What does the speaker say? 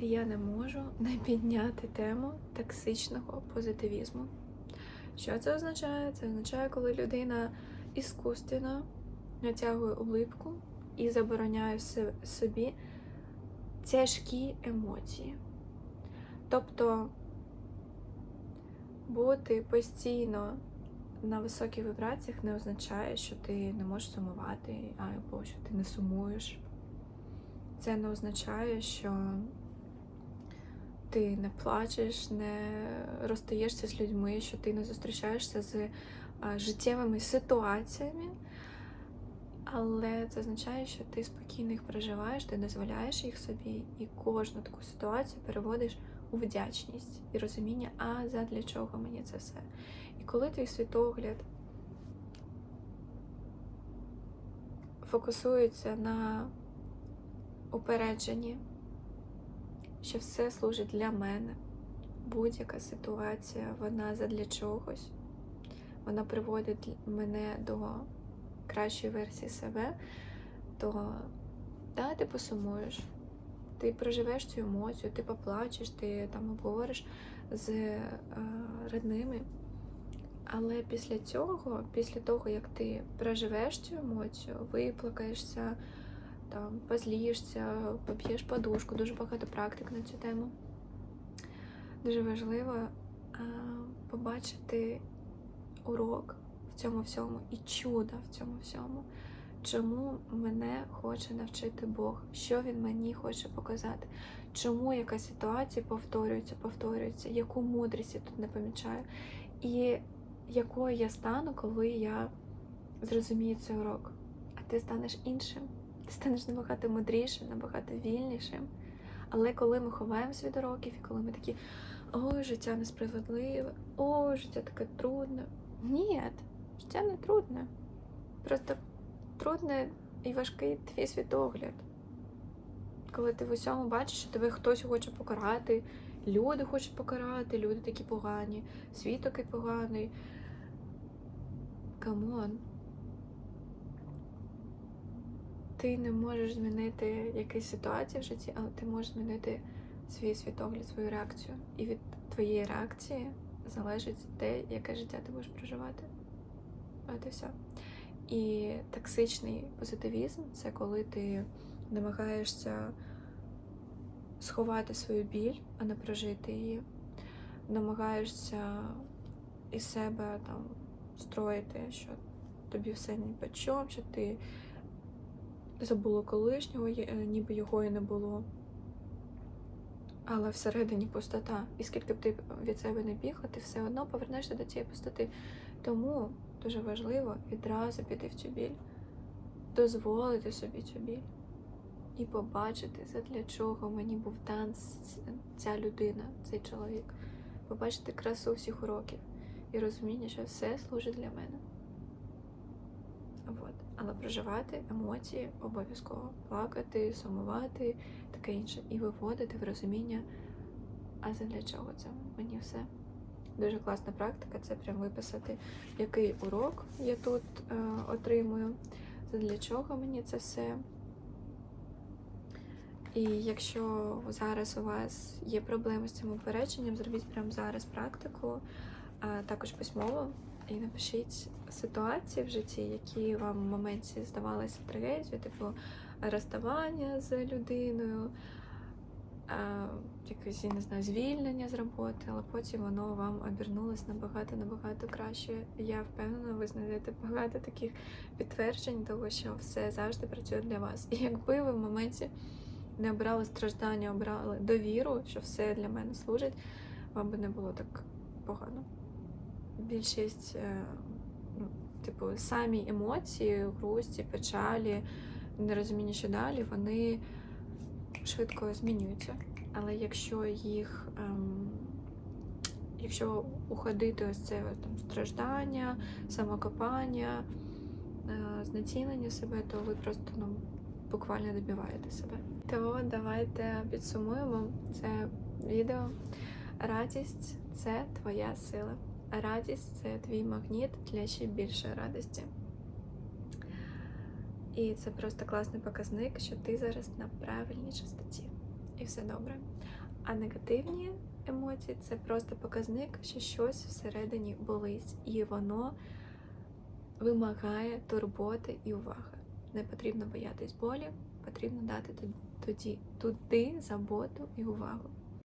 Я не можу не підняти тему токсичного позитивізму. Що це означає? Це означає, коли людина іскусственно натягує улипку і забороняє собі тяжкі емоції. Тобто бути постійно на високих вібраціях не означає, що ти не можеш сумувати, або що ти не сумуєш. Це не означає, що ти не плачеш, не розстаєшся з людьми, що ти не зустрічаєшся з життєвими ситуаціями. Але це означає, що ти спокійно їх проживаєш, ти дозволяєш їх собі, і кожну таку ситуацію переводиш у вдячність і розуміння, а задля чого мені це все. І коли твій світогляд фокусується на упередженні, що все служить для мене, будь-яка ситуація, вона задля чогось, вона приводить мене до кращої версії себе, то да, ти посумуєш, ти проживеш цю емоцію, ти поплачеш, ти там обговориш з е, родними. Але після цього, після того, як ти проживеш цю емоцію, виплакаєшся, там, позлішся, поб'єш подушку, дуже багато практик на цю тему. Дуже важливо побачити урок в цьому всьому і чудо в цьому всьому. Чому мене хоче навчити Бог? Що він мені хоче показати? Чому яка ситуація повторюється, повторюється, яку мудрість я тут не помічаю? І якою я стану, коли я зрозумію цей урок? А ти станеш іншим, ти станеш набагато мудрішим, набагато вільнішим. Але коли ми ховаємось від уроків, і коли ми такі, ой, життя несправедливе, ой, життя таке трудне. Ні, життя не трудне. Просто трудне і важкий твій світогляд. Коли ти в усьому бачиш, що тебе хтось хоче покарати, люди хочуть покарати, люди такі погані, світ такий поганий. Камон. Ти не можеш змінити якісь ситуації в житті, але ти можеш змінити свій світогляд, свою реакцію. І від твоєї реакції залежить те, яке життя ти будеш проживати. От і все. І токсичний позитивізм це коли ти намагаєшся сховати свою біль, а не прожити її. Намагаєшся із себе там строїти, що тобі все ні що ти забула колишнього, е, ніби його і не було. Але всередині пустота. І скільки б ти від себе не бігла, ти все одно повернешся до цієї пустоти. Тому дуже важливо відразу піти в цю біль, дозволити собі цю біль і побачити, задля чого мені був дан ця людина, цей чоловік. Побачити красу всіх уроків і розуміння, що все служить для мене. От. Але проживати емоції обов'язково плакати, сумувати, таке інше, і виводити в розуміння, а задля чого це мені все. Дуже класна практика це прям виписати, який урок я тут е, отримую, задля чого мені це все. І якщо зараз у вас є проблеми з цим упередженням, зробіть прямо зараз практику, а також письмово, і напишіть ситуації в житті, які вам в моменті здавалися трагедією, типу розставання з людиною, якесь, я не знаю, звільнення з роботи, але потім воно вам обернулось набагато набагато краще. Я впевнена, ви знайдете багато таких підтверджень того, що все завжди працює для вас. І якби ви в моменті не обрали страждання, обрали довіру, що все для мене служить, вам би не було так погано. Більшість, е, ну, типу, самі емоції, грусті, печалі, нерозуміння, що далі, вони швидко змінюються. Але якщо їх, ем, якщо уходити ось це там страждання, самокопання, е, знецінення себе, то ви просто ну, буквально добиваєте себе. То давайте підсумуємо це відео. Радість це твоя сила. Радість це твій магніт для ще більшої радості. І це просто класний показник, що ти зараз на правильній частоті. і все добре. А негативні емоції це просто показник, що щось всередині болить, і воно вимагає турботи і уваги. Не потрібно боятись болі, потрібно дати тоді туди заботу і увагу.